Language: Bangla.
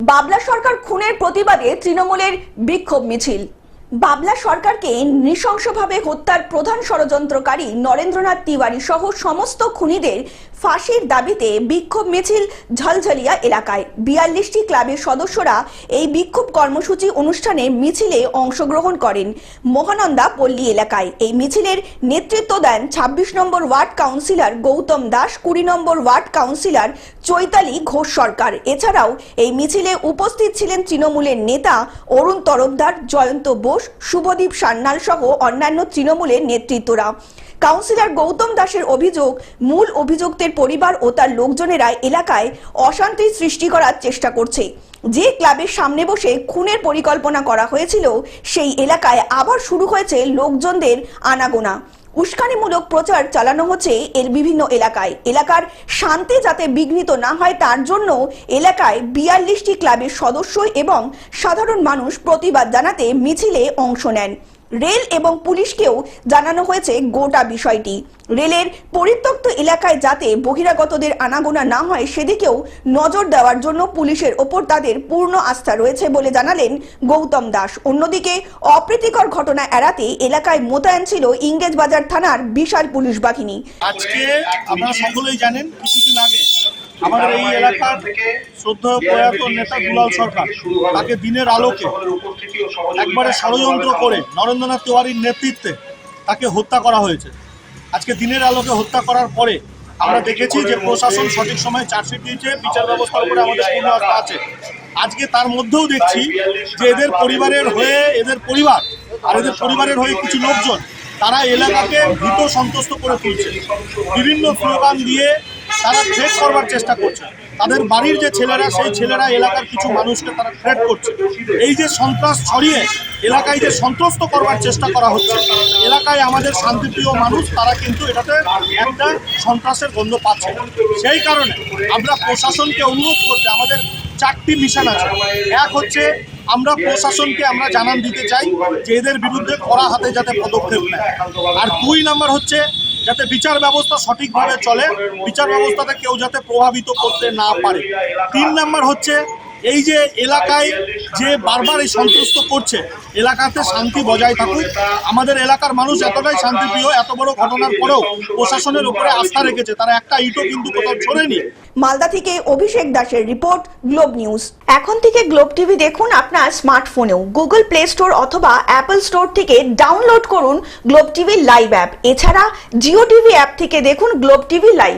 বাবলা সরকার খুনের প্রতিবাদে তৃণমূলের বিক্ষোভ মিছিল। বাবলা সরকারকে নৃশংসভাবে হত্যার প্রধান ষড়যন্ত্রকারী নরেন্দ্রনাথ তিওয়ারি সহ সমস্ত খুনিদের ফাঁসির দাবিতে বিক্ষোভ মিছিল ঝলঝলিয়া এলাকায়। বিয়াল্লিশটি ক্লাবের সদস্যরা এই বিক্ষোভ কর্মসূচি অনুষ্ঠানে মিছিলে অংশগ্রহণ করেন মহানন্দা পল্লী এলাকায়। এই মিছিলের নেতৃত্ব দেন ২৬ নম্বর ওয়ার্ড কাউন্সিলর গৌতম দাস, কুড়ি নম্বর ওয়ার্ড কাউন্সিলর চৈতালি ঘোষ সরকার। এছাড়াও এই মিছিলে উপস্থিত ছিলেন তৃণমূলের নেতা অরুণ তরফদার, জয়ন্ত বোস শুভদীপ সান্যাল সহ অন্যান্য তৃণমূলের নেতৃত্বরা। কাউন্সিলর গৌতম দাসের অভিযোগ, মূল অভিযুক্তের পরিবার ও তার লোকজনেরা এলাকায় অশান্তি সৃষ্টি করার চেষ্টা করছে। যে ক্লাবের সামনে বসে খুনের পরিকল্পনা করা হয়েছিল, সেই এলাকায় আবার শুরু হয়েছে লোকজনদের আনাগোনা। উস্কানিমূলক প্রচার চালানো হচ্ছে এর বিভিন্ন এলাকায়। এলাকার শান্তি যাতে বিঘ্নিত না হয়, তার জন্য এলাকায় বিয়াল্লিশটি ক্লাবের সদস্য এবং সাধারণ মানুষ প্রতিবাদ জানাতে মিছিলে অংশ নেন। রেল এবং পুলিশকেও জানানো হয়েছে গোটা বিষয়টি। রেলের পরিত্যক্ত এলাকায় যাতে বহিরাগতদের আনাগোনা না হয়, সেদিকেও নজর দেওয়ার জন্য পুলিশের ওপর তাদের পূর্ণ আস্থা রয়েছে বলে জানালেন গৌতম দাস। অন্যদিকে, অপ্রীতিকর ঘটনা এড়াতে এলাকায় মোতায়েন ছিল ইংরেজবাজার থানার বিশাল পুলিশ বাহিনী। আজকে আপনারা সকলেই জানেন, কিছুদিন আগে আমাদের এই এলাকার শ্রদ্ধেয় প্রয়াত নেতা দুলাল সরকার তাকে দিনের আলোকে একবারে ষড়যন্ত্র করে নরেন্দ্রনাথ তিওয়ারির নেতৃত্বে তাকে হত্যা করা হয়েছে। আজকে দিনের আলোকে হত্যা করার পরে আমরা দেখেছি যে প্রশাসন সঠিক সময়ে চার্জশিট দিয়েছে বিচার ব্যবস্থার উপরে আমাদের পূর্ণ আস্থা আছে। আজকে তার মধ্যেও দেখছি যে এদের পরিবারের হয়ে এদের পরিবার আর এদের পরিবারের হয়ে কিছু লোকজন তারা এলাকাকে ভীত সন্তুষ্ট করে তুলছে। বিভিন্ন স্লোগান দিয়ে তারা থ্রেট করবার চেষ্টা করছে। তাদের বাড়ির যে ছেলেরা, সেই ছেলেরা এলাকার কিছু মানুষকে তারা থ্রেট করছে। এই যে সন্ত্রাস ছড়িয়ে এলাকায় যে সন্ত্রস্ত করবার চেষ্টা করা হচ্ছে, এলাকায় আমাদের শান্তিপ্রিয় মানুষ, তারা কিন্তু এটাতে একটা সন্ত্রাসের গন্ধ পাচ্ছে সেই কারণে আমরা প্রশাসনকে অনুরোধ করতে, আমাদের চারটি মিশন আছে। এক হচ্ছে, আমরা প্রশাসনকে আমরা জানান দিতে চাই যে এদের বিরুদ্ধে কড়া হাতে যাতে পদক্ষেপ নেয়। আর দুই নাম্বার হচ্ছে যাতে বিচার ব্যবস্থা সঠিকভাবে চলে, বিচার ব্যবস্থাতে কেউ যাতে প্রভাবিত করতে না পারে। তিন নাম্বার হচ্ছে এই যে এলাকায় যে বারবার এই সন্ত্রস্ত করছে, এলাকাতে শান্তি বজায় থাকুক। আমাদের এলাকার মানুষ এতটাই শান্তিপ্রিয়, এত বড় ঘটনার পরেও প্রশাসনের উপরে আস্থা রেখেছে। তারা একটা ইটও কিন্তু কোথাও ছড়েনি। মালদা থেকে অভিষেক দাসের রিপোর্ট, গ্লোব নিউজ। এখন থেকে গ্লোব টিভি দেখুন আপনার স্মার্টফোনেও। গুগল প্লে স্টোর অথবা অ্যাপল স্টোর থেকে ডাউনলোড করুন গ্লোব টিভি লাইভ অ্যাপ। এছাড়া জিও টিভি অ্যাপ থেকে দেখুন গ্লোব টিভি লাইভ।